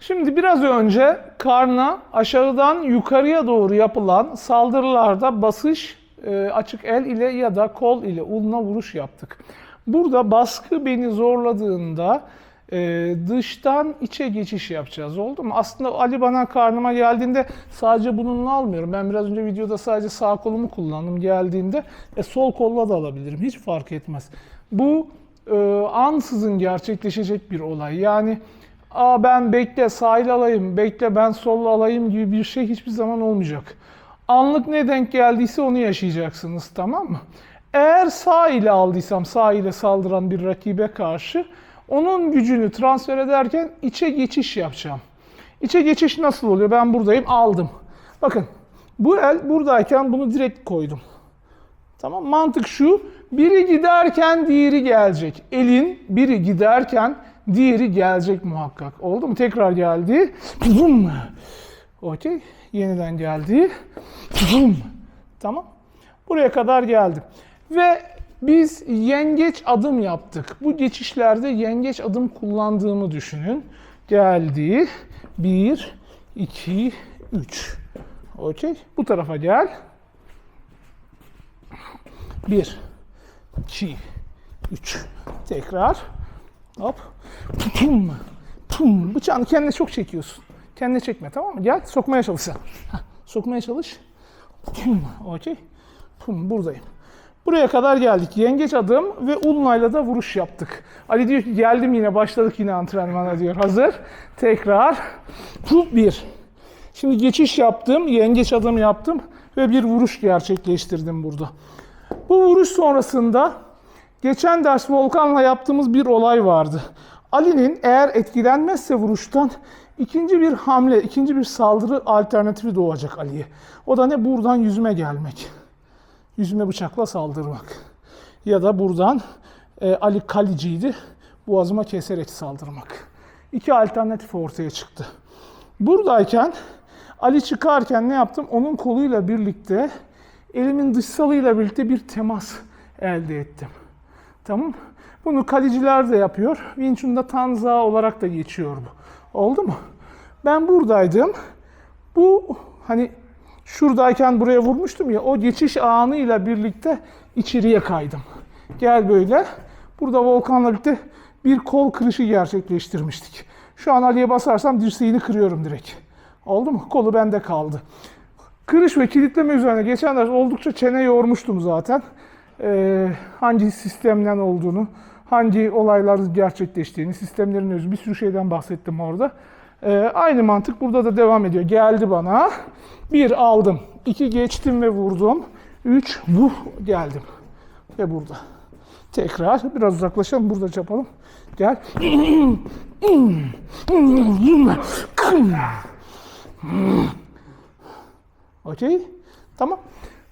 Şimdi biraz önce karna aşağıdan yukarıya doğru yapılan saldırılarda basış e, açık el ile ya da kol ile ulna vuruş yaptık. Burada baskı beni zorladığında e, dıştan içe geçiş yapacağız oldu mu? Aslında Ali bana karnıma geldiğinde sadece bununla almıyorum. Ben biraz önce videoda sadece sağ kolumu kullandım geldiğinde. E, sol kolla da alabilirim. Hiç fark etmez. Bu e, ansızın gerçekleşecek bir olay. Yani Aa ben bekle sahil alayım, bekle ben sol alayım gibi bir şey hiçbir zaman olmayacak. Anlık ne denk geldiyse onu yaşayacaksınız tamam mı? Eğer sağ ile aldıysam sağ ile saldıran bir rakibe karşı onun gücünü transfer ederken içe geçiş yapacağım. İçe geçiş nasıl oluyor? Ben buradayım aldım. Bakın bu el buradayken bunu direkt koydum. Tamam mantık şu. Biri giderken diğeri gelecek. Elin biri giderken diğeri gelecek muhakkak. Oldu mu? Tekrar geldi. Vum. Okey. Yeniden geldi. Vum. Tamam. Buraya kadar geldim. Ve biz yengeç adım yaptık. Bu geçişlerde yengeç adım kullandığımı düşünün. Geldi. 1, 2, 3. Okey. Bu tarafa gel. 1, 2, 3. Tekrar. Hop. Pum. Pum. Bıçağını kendine çok çekiyorsun. Kendine çekme tamam mı? Gel sokmaya çalış sen. Sokmaya çalış. Pum. Okey. Pum. Buradayım. Buraya kadar geldik. Yengeç adım ve ulnayla da vuruş yaptık. Ali diyor ki geldim yine başladık yine antrenmana diyor. Hazır. Tekrar. Pum. Bir. Şimdi geçiş yaptım. Yengeç adım yaptım. Ve bir vuruş gerçekleştirdim burada. Bu vuruş sonrasında geçen ders Volkan'la yaptığımız bir olay vardı. Ali'nin eğer etkilenmezse vuruştan ikinci bir hamle, ikinci bir saldırı alternatifi doğacak Ali'ye. O da ne? Buradan yüzüme gelmek. Yüzüme bıçakla saldırmak. Ya da buradan e, Ali kaliciydi. Boğazıma keserek saldırmak. İki alternatif ortaya çıktı. Buradayken Ali çıkarken ne yaptım? Onun koluyla birlikte elimin dışsalıyla birlikte bir temas elde ettim. Tamam. Bunu kaleciler de yapıyor. Wing Chun'da tanza olarak da geçiyor bu. Oldu mu? Ben buradaydım. Bu hani şuradayken buraya vurmuştum ya o geçiş anıyla birlikte içeriye kaydım. Gel böyle. Burada Volkan'la birlikte bir kol kırışı gerçekleştirmiştik. Şu an Ali'ye basarsam dirseğini kırıyorum direkt. Oldu mu? Kolu bende kaldı. Kırış ve kilitleme üzerine geçen ders oldukça çene yormuştum zaten. Ee, hangi sistemden olduğunu, hangi olaylar gerçekleştiğini, sistemlerin özü bir sürü şeyden bahsettim orada. Ee, aynı mantık burada da devam ediyor. Geldi bana. Bir aldım. iki geçtim ve vurdum. Üç vuh geldim. Ve burada. Tekrar biraz uzaklaşalım. Burada yapalım. Gel. Okey? Tamam.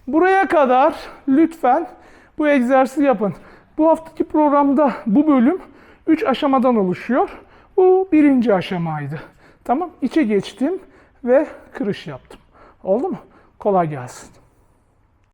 Buraya kadar lütfen bu egzersizi yapın. Bu haftaki programda bu bölüm 3 aşamadan oluşuyor. Bu birinci aşamaydı. Tamam. İçe geçtim ve kırış yaptım. Oldu mu? Kolay gelsin.